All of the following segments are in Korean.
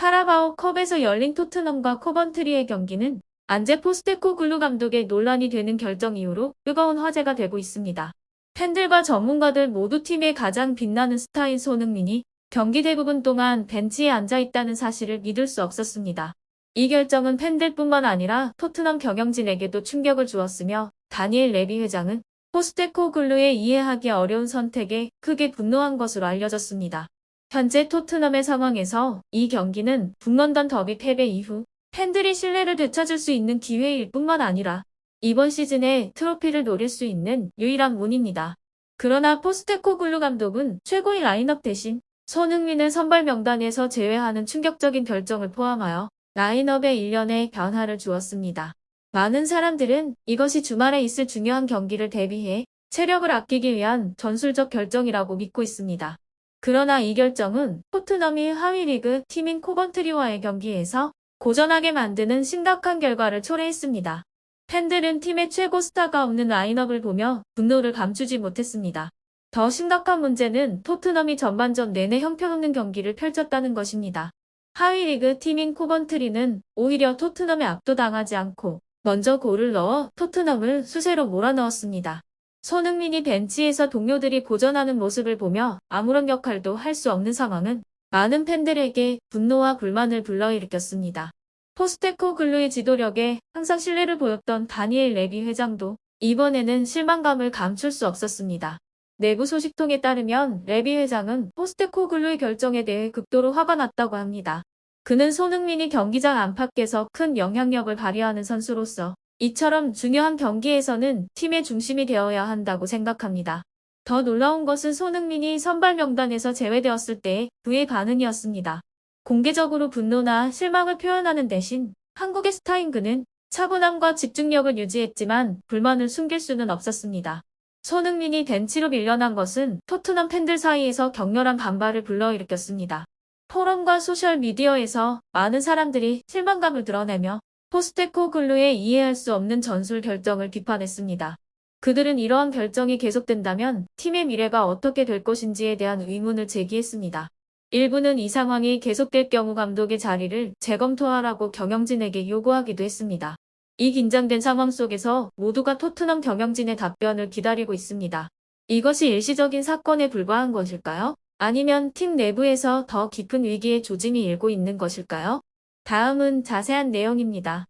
카라바오 컵에서 열린 토트넘과 코번트리의 경기는 안제 포스테코 글루 감독의 논란이 되는 결정 이후로 뜨거운 화제가 되고 있습니다. 팬들과 전문가들 모두 팀의 가장 빛나는 스타인 손흥민이 경기 대부분 동안 벤치에 앉아 있다는 사실을 믿을 수 없었습니다. 이 결정은 팬들뿐만 아니라 토트넘 경영진에게도 충격을 주었으며 다니엘 레비 회장은 포스테코 글루의 이해하기 어려운 선택에 크게 분노한 것으로 알려졌습니다. 현재 토트넘의 상황에서 이 경기는 북런던 더비 패배 이후 팬들이 신뢰를 되찾을 수 있는 기회일 뿐만 아니라 이번 시즌에 트로피를 노릴 수 있는 유일한 문입니다. 그러나 포스테코글루 감독은 최고의 라인업 대신 손흥민을 선발 명단에서 제외하는 충격적인 결정을 포함하여 라인업에 일련의 변화를 주었습니다. 많은 사람들은 이것이 주말에 있을 중요한 경기를 대비해 체력을 아끼기 위한 전술적 결정이라고 믿고 있습니다. 그러나 이 결정은 토트넘이 하위 리그 팀인 코번트리와의 경기에서 고전하게 만드는 심각한 결과를 초래했습니다. 팬들은 팀의 최고 스타가 없는 라인업을 보며 분노를 감추지 못했습니다. 더 심각한 문제는 토트넘이 전반전 내내 형편없는 경기를 펼쳤다는 것입니다. 하위 리그 팀인 코번트리는 오히려 토트넘에 압도당하지 않고 먼저 골을 넣어 토트넘을 수세로 몰아넣었습니다. 손흥민이 벤치에서 동료들이 고전하는 모습을 보며 아무런 역할도 할 수 없는 상황은 많은 팬들에게 분노와 불만을 불러일으켰습니다. 포스테코 글루의 지도력에 항상 신뢰를 보였던 다니엘 레비 회장도 이번에는 실망감을 감출 수 없었습니다. 내부 소식통에 따르면 레비 회장은 포스테코 글루의 결정에 대해 극도로 화가 났다고 합니다. 그는 손흥민이 경기장 안팎에서 큰 영향력을 발휘하는 선수로서 이처럼 중요한 경기에서는 팀의 중심이 되어야 한다고 생각합니다. 더 놀라운 것은 손흥민이 선발 명단에서 제외되었을 때의 그의 반응이었습니다. 공개적으로 분노나 실망을 표현하는 대신 한국의 스타인 그는 차분함과 집중력을 유지했지만 불만을 숨길 수는 없었습니다. 손흥민이 벤치로 밀려난 것은 토트넘 팬들 사이에서 격렬한 반발을 불러일으켰습니다. 포럼과 소셜미디어에서 많은 사람들이 실망감을 드러내며 포스테코 글루의 이해할 수 없는 전술 결정을 비판했습니다. 그들은 이러한 결정이 계속된다면 팀의 미래가 어떻게 될 것인지에 대한 의문을 제기했습니다. 일부는 이 상황이 계속될 경우 감독의 자리를 재검토하라고 경영진에게 요구하기도 했습니다. 이 긴장된 상황 속에서 모두가 토트넘 경영진의 답변을 기다리고 있습니다. 이것이 일시적인 사건에 불과한 것일까요? 아니면 팀 내부에서 더 깊은 위기의 조짐이 일고 있는 것일까요? 다음은 자세한 내용입니다.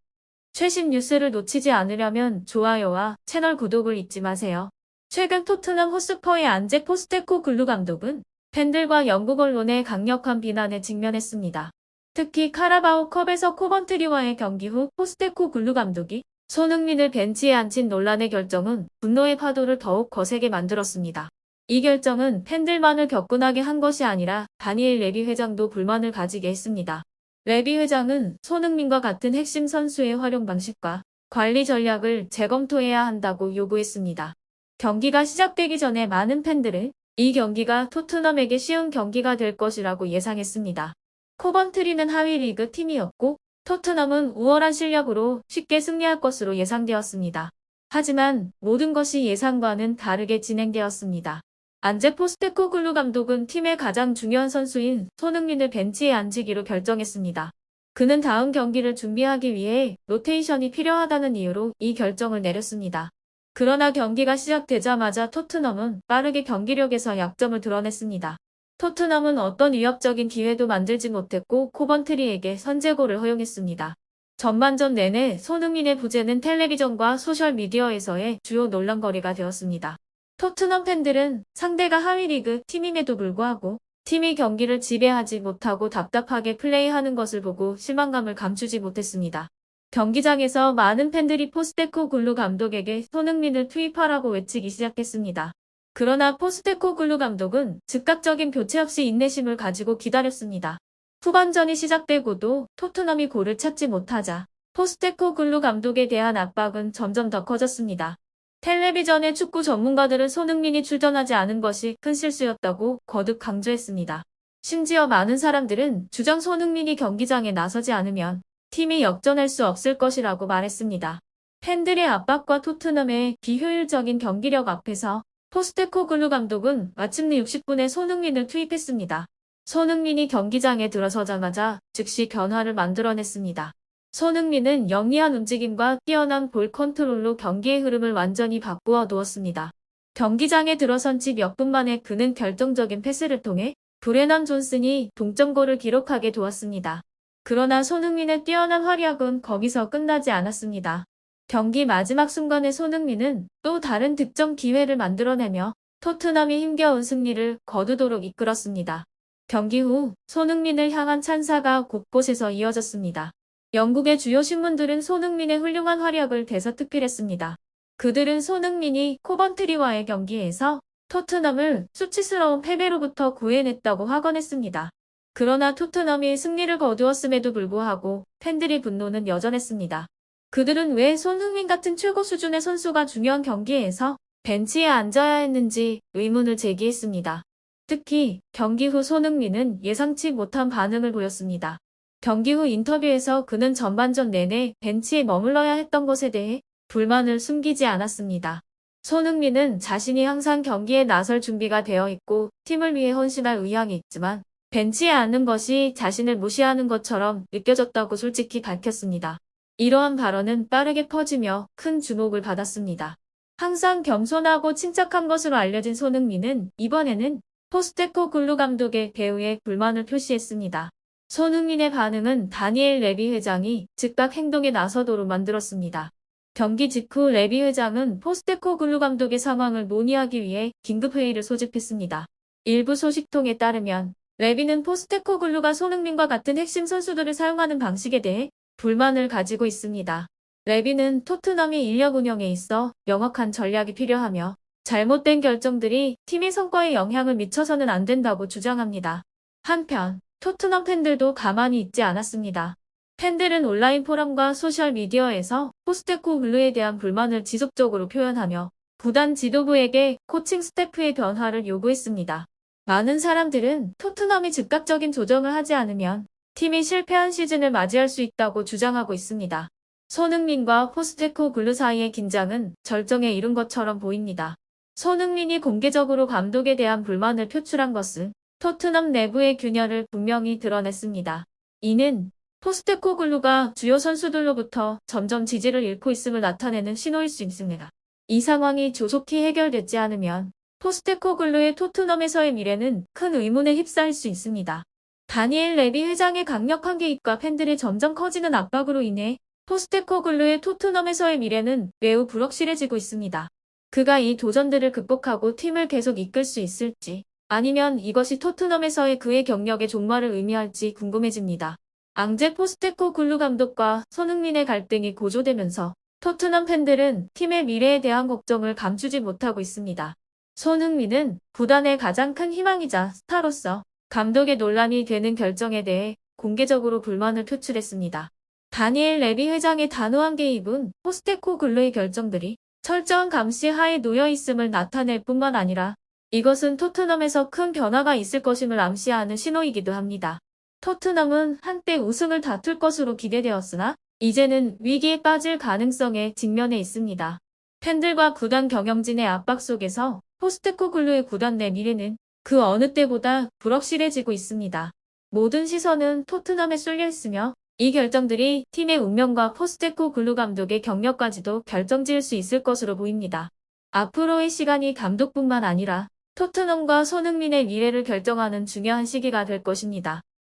최신 뉴스를 놓치지 않으려면 좋아요와 채널 구독을 잊지 마세요. 최근 토트넘 호스퍼의 안제 포스테코 글루 감독은 팬들과 영국 언론의 강력한 비난에 직면했습니다. 특히 카라바오 컵에서 코번트리와의 경기 후 포스테코 글루 감독이 손흥민을 벤치에 앉힌 논란의 결정은 분노의 파도를 더욱 거세게 만들었습니다. 이 결정은 팬들만을 격분하게 한 것이 아니라 다니엘 레비 회장도 불만을 가지게 했습니다. 레비 회장은 손흥민과 같은 핵심 선수의 활용 방식과 관리 전략을 재검토해야 한다고 요구했습니다. 경기가 시작되기 전에 많은 팬들은 이 경기가 토트넘에게 쉬운 경기가 될 것이라고 예상했습니다. 코번트리는 하위 리그 팀이었고 토트넘은 우월한 실력으로 쉽게 승리할 것으로 예상되었습니다. 하지만 모든 것이 예상과는 다르게 진행되었습니다. 안제 포스테코글루 감독은 팀의 가장 중요한 선수인 손흥민을 벤치에 앉히기로 결정했습니다. 그는 다음 경기를 준비하기 위해 로테이션이 필요하다는 이유로 이 결정을 내렸습니다. 그러나 경기가 시작되자마자 토트넘은 빠르게 경기력에서 약점을 드러냈습니다. 토트넘은 어떤 위협적인 기회도 만들지 못했고 코번트리에게 선제골을 허용했습니다. 전반전 내내 손흥민의 부재는 텔레비전과 소셜미디어에서의 주요 논란거리가 되었습니다. 토트넘 팬들은 상대가 하위 리그 팀임에도 불구하고 팀이 경기를 지배하지 못하고 답답하게 플레이하는 것을 보고 실망감을 감추지 못했습니다. 경기장에서 많은 팬들이 포스테코 글루 감독에게 손흥민을 투입하라고 외치기 시작했습니다. 그러나 포스테코 글루 감독은 즉각적인 교체 없이 인내심을 가지고 기다렸습니다. 후반전이 시작되고도 토트넘이 골을 찾지 못하자 포스테코 글루 감독에 대한 압박은 점점 더 커졌습니다. 텔레비전의 축구 전문가들은 손흥민이 출전하지 않은 것이 큰 실수였다고 거듭 강조했습니다. 심지어 많은 사람들은 주장 손흥민이 경기장에 나서지 않으면 팀이 역전할 수 없을 것이라고 말했습니다. 팬들의 압박과 토트넘의 비효율적인 경기력 앞에서 포스테코글루 감독은 마침내 60분에 손흥민을 투입했습니다. 손흥민이 경기장에 들어서자마자 즉시 변화를 만들어냈습니다. 손흥민은 영리한 움직임과 뛰어난 볼 컨트롤로 경기의 흐름을 완전히 바꾸어 두었습니다. 경기장에 들어선 지 몇 분 만에 그는 결정적인 패스를 통해 브레넌 존슨이 동점골을 기록하게 두었습니다. 그러나 손흥민의 뛰어난 활약은 거기서 끝나지 않았습니다. 경기 마지막 순간에 손흥민은 또 다른 득점 기회를 만들어내며 토트넘이 힘겨운 승리를 거두도록 이끌었습니다. 경기 후 손흥민을 향한 찬사가 곳곳에서 이어졌습니다. 영국의 주요 신문들은 손흥민의 훌륭한 활약을 대서특필했습니다. 그들은 손흥민이 코번트리와의 경기에서 토트넘을 수치스러운 패배로부터 구해냈다고 확언했습니다. 그러나 토트넘이 승리를 거두었음에도 불구하고 팬들의 분노는 여전했습니다. 그들은 왜 손흥민 같은 최고 수준의 선수가 중요한 경기에서 벤치에 앉아야 했는지 의문을 제기했습니다. 특히 경기 후 손흥민은 예상치 못한 반응을 보였습니다. 경기 후 인터뷰에서 그는 전반전 내내 벤치에 머물러야 했던 것에 대해 불만을 숨기지 않았습니다. 손흥민은 자신이 항상 경기에 나설 준비가 되어 있고 팀을 위해 헌신할 의향이 있지만 벤치에 앉는 것이 자신을 무시하는 것처럼 느껴졌다고 솔직히 밝혔습니다. 이러한 발언은 빠르게 퍼지며 큰 주목을 받았습니다. 항상 겸손하고 침착한 것으로 알려진 손흥민은 이번에는 포스테코 글루 감독의 배우에 불만을 표시했습니다. 손흥민의 반응은 다니엘 레비 회장이 즉각 행동에 나서도록 만들었습니다. 경기 직후 레비 회장은 포스테코 글루 감독의 상황을 논의하기 위해 긴급회의를 소집했습니다. 일부 소식통에 따르면 레비는 포스테코 글루가 손흥민과 같은 핵심 선수들을 사용하는 방식에 대해 불만을 가지고 있습니다. 레비는 토트넘이 인력 운영에 있어 명확한 전략이 필요하며 잘못된 결정들이 팀의 성과에 영향을 미쳐서는 안 된다고 주장합니다. 한편 토트넘 팬들도 가만히 있지 않았습니다. 팬들은 온라인 포럼과 소셜미디어에서 포스테코 글루에 대한 불만을 지속적으로 표현하며 구단 지도부에게 코칭 스태프의 변화를 요구했습니다. 많은 사람들은 토트넘이 즉각적인 조정을 하지 않으면 팀이 실패한 시즌을 맞이할 수 있다고 주장하고 있습니다. 손흥민과 포스테코 글루 사이의 긴장은 절정에 이른 것처럼 보입니다. 손흥민이 공개적으로 감독에 대한 불만을 표출한 것은 토트넘 내부의 균열을 분명히 드러냈습니다. 이는 포스테코 글루가 주요 선수들로부터 점점 지지를 잃고 있음을 나타내는 신호일 수 있습니다. 이 상황이 조속히 해결되지 않으면 포스테코 글루의 토트넘에서의 미래는 큰 의문에 휩싸일 수 있습니다. 다니엘 레비 회장의 강력한 개입과 팬들의 점점 커지는 압박으로 인해 포스테코 글루의 토트넘에서의 미래는 매우 불확실해지고 있습니다. 그가 이 도전들을 극복하고 팀을 계속 이끌 수 있을지 아니면 이것이 토트넘에서의 그의 경력의 종말을 의미할지 궁금해집니다. 앙제 포스테코 글루 감독과 손흥민의 갈등이 고조되면서 토트넘 팬들은 팀의 미래에 대한 걱정을 감추지 못하고 있습니다. 손흥민은 구단의 가장 큰 희망이자 스타로서 감독의 논란이 되는 결정에 대해 공개적으로 불만을 표출했습니다. 다니엘 레비 회장의 단호한 개입은 포스테코 글루의 결정들이 철저한 감시 하에 놓여 있음을 나타낼 뿐만 아니라 이것은 토트넘에서 큰 변화가 있을 것임을 암시하는 신호이기도 합니다. 토트넘은 한때 우승을 다툴 것으로 기대되었으나 이제는 위기에 빠질 가능성에 직면해 있습니다. 팬들과 구단 경영진의 압박 속에서 포스테코 글루의 구단 내 미래는 그 어느 때보다 불확실해지고 있습니다. 모든 시선은 토트넘에 쏠려 있으며 이 결정들이 팀의 운명과 포스테코 글루 감독의 경력까지도 결정지을 수 있을 것으로 보입니다. 앞으로의 시간이 감독뿐만 아니라 토트넘과 손흥민의 미래를 결정하는 중요한 시기가 될 것입니다.